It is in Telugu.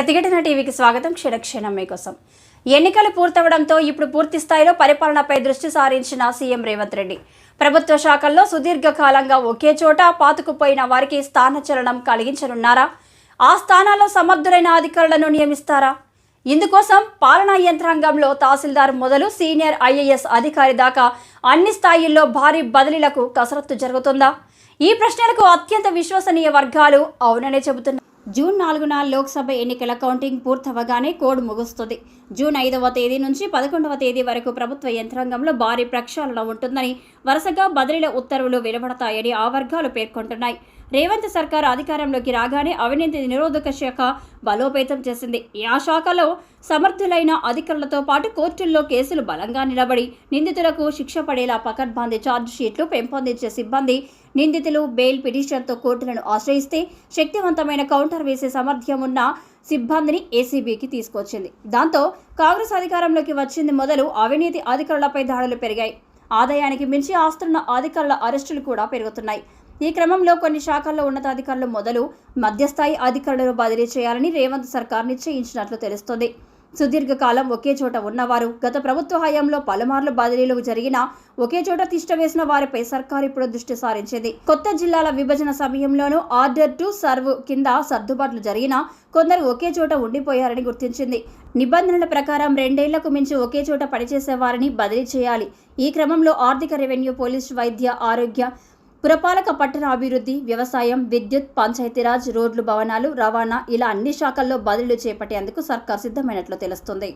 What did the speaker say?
ప్రతిఘటన టీవీకి స్వాగతం. క్షణక్షణం మీకోసం. ఎన్నికలు పూర్తవడంతో ఇప్పుడు పూర్తి స్థాయిలో పరిపాలనపై దృష్టి సారించిన సీఎం రేవంత్ రెడ్డి. ప్రభుత్వ శాఖల్లో సుదీర్ఘకాలంగా ఒకే చోట పాతుకుపోయిన వారికి స్థానచలనం కలిగించనున్నారా? ఆ స్థానాల్లో సమర్థులైన అధికారులను నియమిస్తారా? ఇందుకోసం పాలనా యంత్రాంగంలో తహసీల్దార్ మొదలు సీనియర్ ఐఏఎస్ అధికారి దాకా అన్ని స్థాయిల్లో భారీ బదిలీలకు కసరత్తు జరుగుతుందా? ఈ ప్రశ్నలకు అత్యంత విశ్వసనీయ వర్గాలు అవుననే చెబుతున్నారు జూన్ నాలుగున లోక్సభ ఎన్నికల కౌంటింగ్ పూర్తవగానే కోడ్ ముగుస్తుంది. జూన్ ఐదవ తేదీ నుంచి పదకొండవ తేదీ వరకు ప్రభుత్వ యంత్రాంగంలో భారీ ప్రక్షాళన ఉంటుందని వరుసగా బదిలీల ఉత్తర్వులు వెలువడతాయని ఆ వర్గాలు పేర్కొంటున్నాయి. రేవంత్ సర్కార్ అధికారంలోకి రాగానే అవినీతి నిరోధక శాఖ బలోపేతం చేసింది. ఆ శాఖలో సమర్థులైన అధికారులతో పాటు కోర్టుల్లో కేసులు బలంగా నిలబడి నిందితులకు శిక్ష పడేలా పకడ్బందీ ఛార్జ్ షీట్లు పెంపొందించే సిబ్బంది నిందితులు బెయిల్ పిటిషన్తో కోర్టులను ఆశ్రయిస్తే శక్తివంతమైన కౌంటర్ వేసే సామర్థ్యం ఉన్న సిబ్బందిని ఏసీబీకి తీసుకొచ్చింది. దాంతో కాంగ్రెస్ అధికారంలోకి వచ్చింది మొదలు అవినీతి అధికారులపై దాడులు పెరిగాయి. ఆదాయానికి మించి ఆస్తున్న అధికారుల అరెస్టులు కూడా పెరుగుతున్నాయి. ఈ క్రమంలో కొన్ని శాఖల్లో ఉన్నతాధికారులు మొదలు మధ్యస్థాయి అధికారులను బదిలీ చేయాలని రేవంత్ సర్కార్ నిశ్చయించినట్లు తెలుస్తోంది. సుదీర్ఘకాలం ఒకే చోట ఉన్నవారు గత ప్రభుత్వ హయాంలో పలుమార్లు బదిలీలు జరిగినా ఒకే చోట తిష్ట వేసిన వారిపై సర్కార్ ఇప్పుడు దృష్టి సారించింది. కొత్త జిల్లాల విభజన సమయంలోనూ ఆర్డర్ టు సర్వ్ కింద సర్దుబాట్లు జరిగినా కొందరు ఒకే చోట ఉండిపోయారని గుర్తించింది. నిబంధనల ప్రకారం రెండేళ్ళకు మించి ఒకే చోట పనిచేసే వారిని బదిలీ చేయాలి. ఈ క్రమంలో ఆర్థిక రెవెన్యూ పోలీస్ వైద్య ఆరోగ్య పురపాలక పట్టణ అభివృద్ధి వ్యవసాయం విద్యుత్ పంచాయతీరాజ్ రోడ్లు భవనాలు రవాణా ఇలా అన్ని శాఖల్లో బదిలీలు చేపట్టేందుకు సర్కార్ సిద్ధమైనట్లు తెలుస్తుంది.